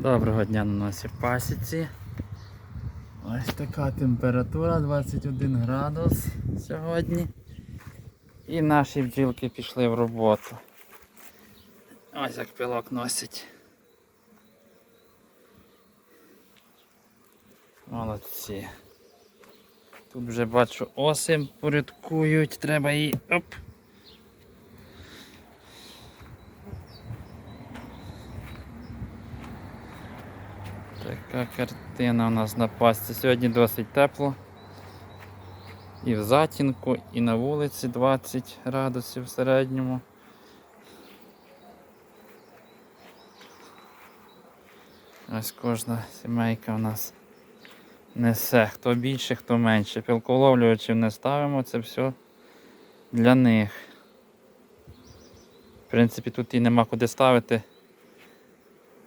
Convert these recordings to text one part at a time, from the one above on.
Доброго дня на нашій пасіці. Ось така температура 21 градус сьогодні. І наші бджілки пішли в роботу. Ось як пилок носить. Молодці. Тут вже бачу оси порядкують, треба її. Оп! Така картина у нас на пасті. Сьогодні досить тепло. І в затінку, і на вулиці 20 градусів в середньому. Ось кожна сімейка у нас несе. Хто більше, хто менше. Пілколовлювачів не ставимо, це все для них. В принципі, тут і нема куди ставити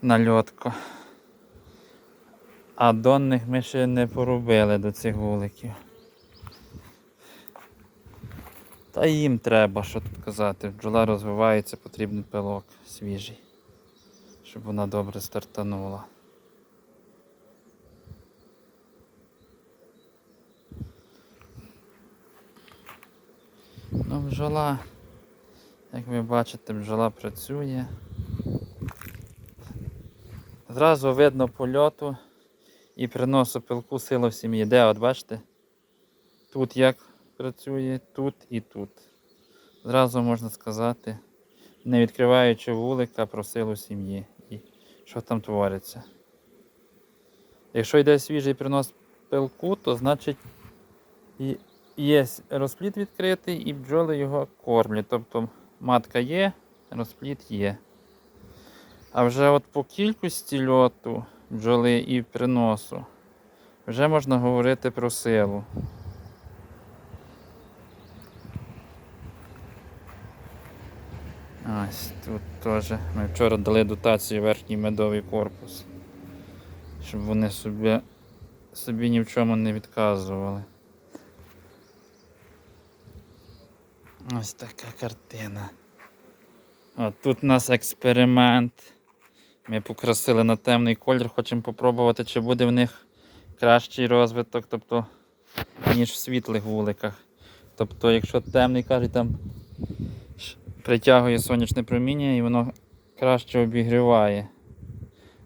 нальотку. А донних ми ще не поробили до цих вуликів. Та їм треба, що тут казати. Бджола розвивається, потрібен пилок свіжий, щоб вона добре стартанула. Ну, бджола, як ви бачите, бджола працює. Зразу видно польоту і приносу пилку силу в сім'ї. Де, от бачите? Тут як працює, тут і тут. Зразу можна сказати, не відкриваючи вулика про силу сім'ї і що там твориться. Якщо йде свіжий принос пилку, то значить є розплід відкритий і бджоли його кормлять. Тобто матка є, розплід є. А вже от по кількості льоту бджоли і приносу вже можна говорити про силу. Ось тут теж ми вчора дали дотацію верхній медовий корпус, щоб вони собі, собі ні в чому не відказували. Ось така картина. От тут у нас експеримент. Ми покрасили на темний колір, хочемо попробувати, чи буде в них кращий розвиток, тобто, ніж в світлих вуликах. Тобто, якщо темний кажуть, там притягує сонячне проміння і воно краще обігріває.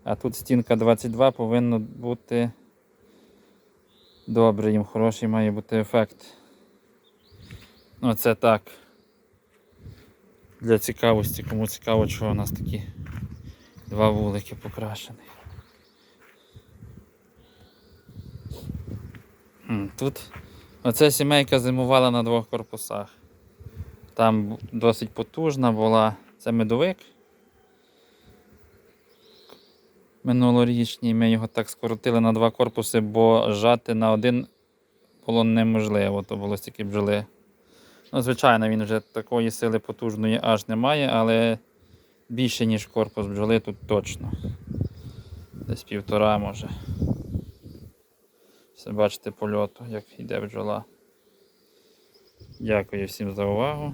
А тут стінка 22 повинно бути добре, їм хороший має бути ефект. Ну це так. Для цікавості, кому цікаво, чого у нас такі два вулики покрашені. Тут оця сімейка зимувала на двох корпусах. Там досить потужна була. Це медовик. Минулорічній ми його так скоротили на два корпуси, бо жати на один було неможливо, то було стільки бджоли. Ну, звичайно, він вже такої сили потужної аж немає, але більше, ніж корпус бджоли тут точно. Десь півтора може. Все бачите польоту, як йде бджола. Дякую всім за увагу.